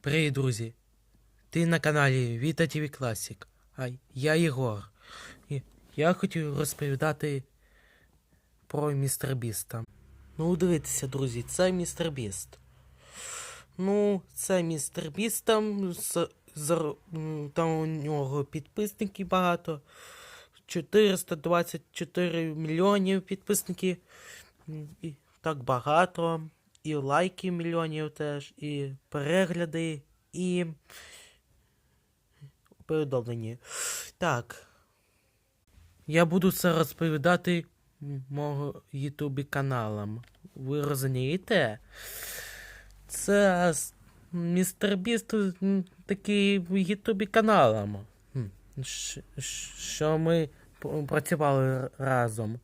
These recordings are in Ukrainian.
Привіт, друзі! Ти на каналі Віта ТВ Classic, а я Єгор. І я хотів розповідати про містер Біста. Ну, дивіться, друзі, це містер Біст. Ну, це містер Біст там, там у нього підписників багато. 424 мільйонів підписників. І так багато. І лайки мільйонів теж, і перегляди, і повідомлення. Так. Я буду це розповідати мого ютубі каналам. Ви розумієте? Це містер Біст такий ютубі каналам. Що ми працювали разом.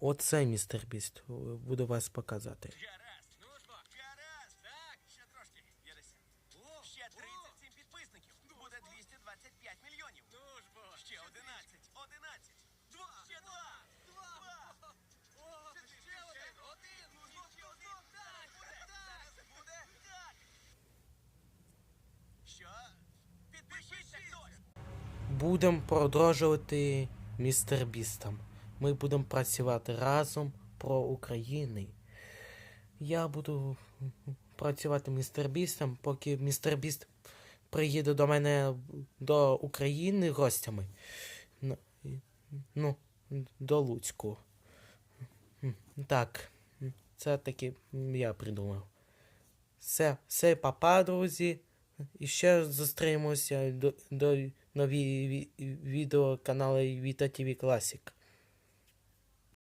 Оце містер Біст. Буду вас показати. Гаразд, ну ж бо, гаразд, так, ще трошки, 50. О, ще 37 підписників, буде 225 мільйонів. Ну ж бо, ще 11, 11, 2, ще 2, 2, О, ще один, один, ну ще один, так, буде, зараз буде, так. Що? Підпишіться. Хтось. Будемо продовжувати містер Бістом. Ми будемо працювати разом про Україну. Я буду працювати містер Бістом, поки містер Біст приїде до мене до України гостями. Ну, Ну, до Луцьку. Так, це таки я придумав. Все, все, папа, друзі. І ще зустрінемося до, до нові ві- відео каналу Віта ТВ Classic.